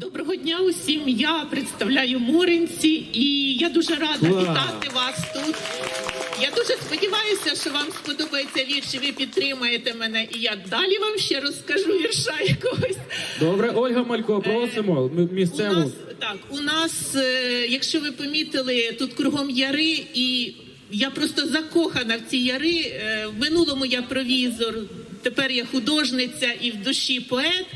Доброго дня усім. Я представляю Моринці, і я дуже рада вітати вас тут. Я дуже сподіваюся, що вам сподобається вірш, і ви підтримаєте мене. І я далі вам ще розкажу вірша якогось. Добре, Ольга Малько, просимо м- У нас так, у нас, е, якщо ви помітили, тут кругом яри, і я просто закохана в ці яри. Е, В минулому я провізор, тепер я художниця і в душі поет.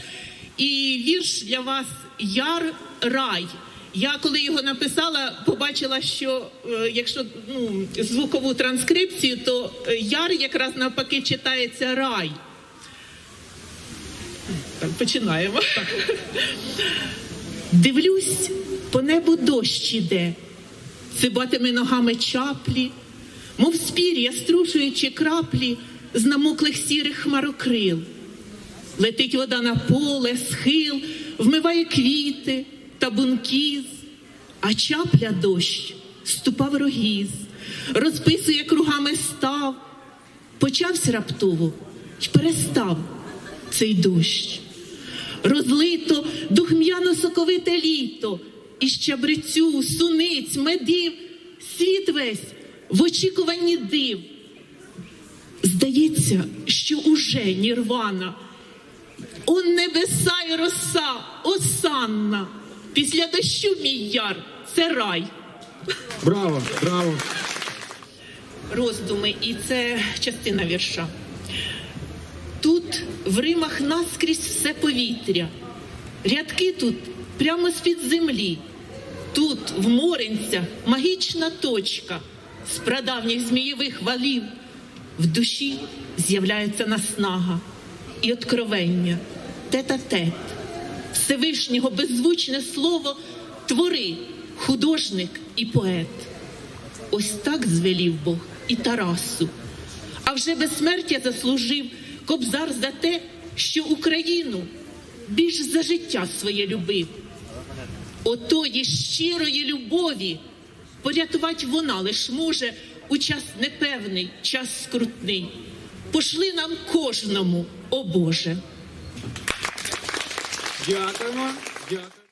І вірш для вас Яр рай. Я коли його написала, побачила, що е, якщо ну, звукову транскрипцію, то е, яр якраз навпаки читається рай. Так, починаємо. Дивлюсь, по небу дощ іде, цибатиме ногами чаплі, мов спір'я, струшуючи краплі з намоклих сірих хмарокрил. Летить вода на поле, схил, вмиває квіти та бункіз, а чапля дощ ступав рогіз, розписує кругами став, почався раптово й перестав цей дощ. Розлито духм'яно соковите літо, і щабрицю, суниць, медів, світ весь в очікуванні див. Здається, що уже нірвана, он небеса й роса, осанна. Після дощу мій яр, це рай. Браво, браво. роздуми, і це частина вірша. Тут в Римах наскрізь все повітря, рядки тут прямо з-під землі. Тут, в Моринцях, магічна точка з прадавніх змієвих валів. В душі з'являється наснага і откровення, тет-а-тет. Всевишнього беззвучне слово твори, художник і поет. Ось так звелів Бог і Тарасу. А вже безсмертя заслужив кобзар за те, що Україну більш за життя своє любив. Отої щирої любові порятувати вона лиш може у час непевний, час скрутний. Пошли нам кожному, о Боже. Дякуємо. Дякую.